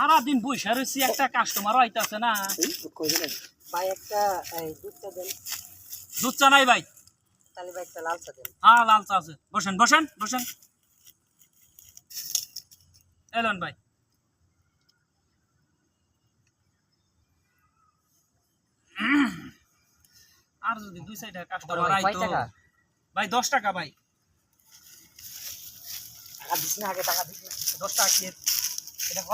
সারাদিন বসে রয়েছি একটা কাস্টমার আইতাছে না। ভাই একটা দুধটা দেন। দুধ চা নাই ভাই। তাহলে ভাই একটা লাল চা দেন। হ্যাঁ লাল চা আছে। বসেন বসেন বসেন। এলেন ভাই। আর যদি দুই সাইডে কাস্টমার ভাই, আইতো। ভাই দশ টাকা ভাই। টাকা দিস না আগে টাকা দিস না। দশ টাকা কি? এটা ক?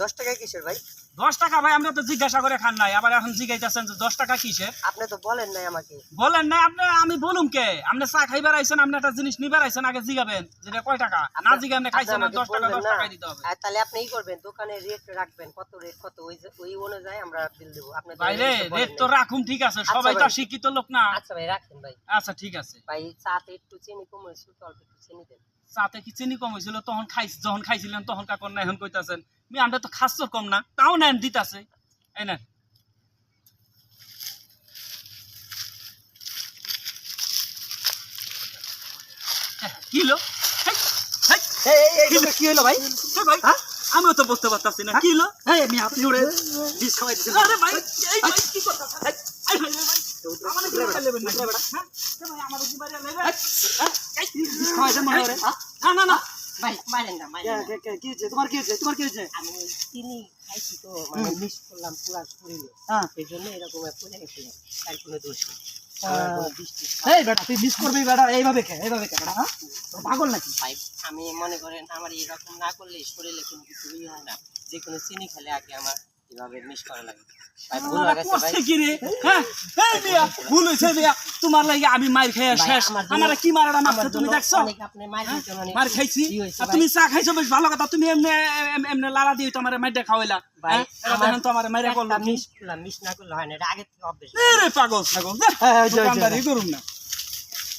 দশ টাকা কিসের ভাই? দশ টাকা ভাই আমরা তো জিজ্ঞাসা করে খান নাই। আবার এখন জিজ্ঞাইতেছেন যে দশ টাকা কিসের? আপনি তো বলেন নাই আমাকে। বলেন না আপনি আমি বলুম কে? আপনি চা খাইবার আইছেন আপনি একটা জিনিস নিবার আইছেন আগে জিগাবেন যেটা কয় টাকা? না জিগে আপনি খাইছেন না দশ টাকা দশ না। দিতে হবে। আর তাহলে আপনি ই করবেন দোকানে রেট রাখবেন কত রেট কত ওই ওই অনুযায়ী আমরা বিল দেবো। আপনি ভাই রে রেট তো নাই। রাখুম ঠিক আছে সবাই তো শিক্ষিত লোক না। আচ্ছা ভাই রাখেন ভাই। আচ্ছা ঠিক আছে। ভাই চাতে একটু চিনি কম হয়েছে অল্প একটু চিনি দেন। চাতে কি চিনি কম হয়েছিল? তখন যখন খাইছিলেন তখন কাকর না এখন কইতাছেন মি আমরা তো খাচ্ছ কম না তাও নেন দিতাছে। এই নেন হ্যাঁ, কি হলো? হেই, হেই, কি হলো? ভাই? ভাই হ্যাঁ? আমিও তো বুঝতে পারতাছি না কি হলো? হ্যাঁ আমি আপনি ওরে বিষ খাওয়াই দিয়েছেন আরে ভাই এই ভাই কি ভাই লেবেন? হ্যাঁ? এ কি মাইরা লেবেন? এই, বিষ খাওয়াইছেন মনে করে হ্যাঁ? না না না। তোমার কি হয়েছে? তোমার কি হয়েছে? আমি চিনি খাইছি তো মানে মিস করলাম সেই জন্য এরকম পড়ে গেছিলাম তার কোনো দোষ নেই। এই বেটা তুই মিস করবি বেটা এইভাবে খে এইভাবে খে বেটা হ্যাঁ? পাগল নাকি? ভাই আমি মনে করেন আমার এরকম না করলে শরীরে কোনো কিছু হয় না। যে কোনো চিনি খেলে আগে আমার হয়ে হ্যাঁ তোমার লাগি আমি মার খেয়ে শেষ। আমার কি মারাটা মারছে তুমি দেখছ? মার খাইছি আর ভাই। তুমি চা খাইছো বেশ ভালো কথা। তুমি এমনি এম- এমনি লালা দিয়ে তোমার মাইটা খাওয়াইলা। ভাই, হ্যাঁ হয় পাগল ছাগল। হ্যাঁ, করুন না।